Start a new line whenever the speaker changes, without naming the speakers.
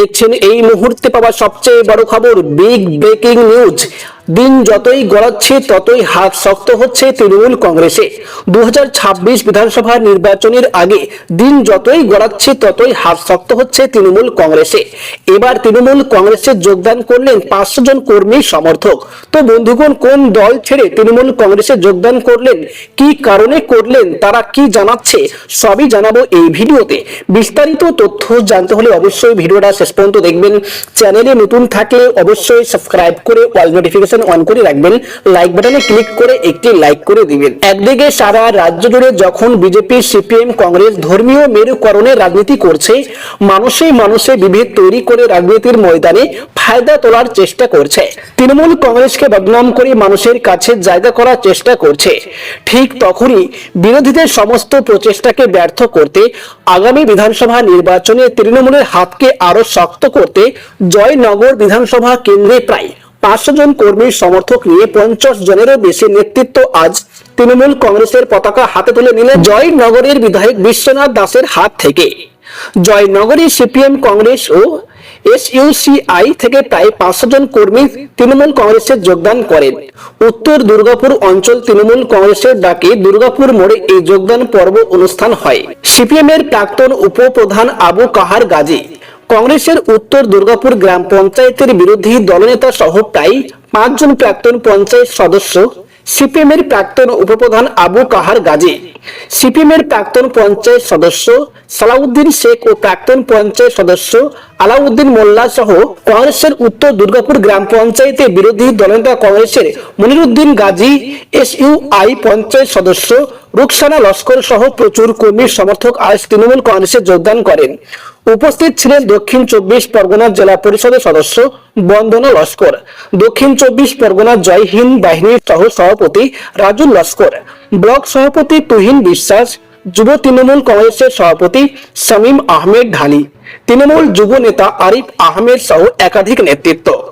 দেখছেন এই মুহূর্তে পাওয়া সবচেয়ে বড় খবর বিগ ব্রেকিং নিউজ দিন যতই গড়াচ্ছে, ততই হাত শক্ত হচ্ছে তৃণমূল কংগ্রেসে। দুহাজার ছাব্বিশ বিধানসভা নির্বাচনের আগে দিন যতই গড়াচ্ছে, ততই হাত শক্ত হচ্ছে তৃণমূল কংগ্রেসে। এবার তৃণমূল কংগ্রেসে যোগদান করলেন পাঁচশো জন কর্মী সমর্থক। তো বন্ধুগণ, কোন দল ছেড়ে তৃণমূল কংগ্রেসে যোগদান করলেন? কি কারণে করলেন? তারা কি জানাচ্ছে? সবই জানাব এই ভিডিওতে। বিস্তারিত তথ্য জানতে হলে অবশ্যই ভিডিওটা শেষ পর্যন্ত দেখবেন। চ্যানেলে নতুন থাকলে অবশ্যই সাবস্ক্রাইব করে অল নোটিফিকেশন অন করে রাখবেন। লাইক বাটনে ক্লিক করে একটি লাইক করে দিবেন। একদিকে সারা রাজ্য জুড়ে যখন বিজেপি, সিপিএম, কংগ্রেস ধর্মীয় মেরুকরণে রাজনীতি করছে, মানুষে মানুষে বিভেদ তৈরি করে রাজনীতির ময়দানে ফায়দা তোলার চেষ্টা করছে। তৃণমূল কংগ্রেসকে বদনাম করে মানুষের কাছে জায়গা করার চেষ্টা করছে। ঠিক তখনই বিরোধীদের সমস্ত প্রচেষ্টাকে ব্যর্থ করতে আগামী বিধানসভা নির্বাচনে তৃণমূলের হাতকে আরও শক্ত করতে জয়নগর বিধানসভা কেন্দ্রে প্রায় পাঁচশো জন কর্মীর সমর্থক নিয়ে পঞ্চাশ জনেরও বেশি নেতৃত্ব আজ তৃণমূল কংগ্রেসের পতাকা হাতে তুলে নিলেন জয়নগরের বিধায়ক বিশ্বনাথ দাসের হাত থেকে। জয়নগরী সিপিএম কংগ্রেস ও এসইউসিআই থেকে প্রায় পাঁচশো জন কর্মী তৃণমূল কংগ্রেসে যোগদান করেন। উত্তর দুর্গাপুর অঞ্চল তৃণমূল কংগ্রেসের ডাকে দুর্গাপুর মোড়ে এই যোগদান পর্ব অনুষ্ঠান হয়। সিপিএম এর প্রাক্তন উপপ্রধান আবু কাহার গাজী কংগ্রেসের উত্তর দুর্গাপুর গ্রাম পঞ্চায়েতের বিরোধী দলনেতা সহ প্রায় পাঁচজন প্রাক্তন পঞ্চায়েত সদস্য সিপিএম এর প্রাক্তন উপপ্রধান আবু কাহার গাজী সিপিএম এর প্রাক্তন পঞ্চায়েত সদস্য সালাউদ্দিন শেখ ও প্রাক্তন পঞ্চায়েত সদস্য আলাউদ্দিন মোল্লা সহ কংগ্রেসের উত্তর দুর্গাপুর গ্রাম পঞ্চায়েতে বিরোধী দলনেতা কংগ্রেসের Maniruddin Gazi S U I panchayat সদস্য রুকসানা লস্কর সহ প্রচুর কর্মী সমর্থক আজ তৃণমূল কংগ্রেসে যোগদান করেন। উপস্থিত ছিলেন দক্ষিণ চব্বিশ পরগনার জেলা পরিষদের সদস্য বন্দনা লস্কর। দক্ষিণ চব্বিশ পরগনার জয় হিন্দ বাহিনীর সহ সভাপতি রাজুল লস্কর। ব্লক সভাপতি তুহিন বিশ্বাস, যুব তৃণমূল কংগ্রেসের সভাপতি শামীম আহমেদ ঢালি। তৃণমূল যুব নেতা আরিফ আহমেদ সহ একাধিক নেতৃত্ব।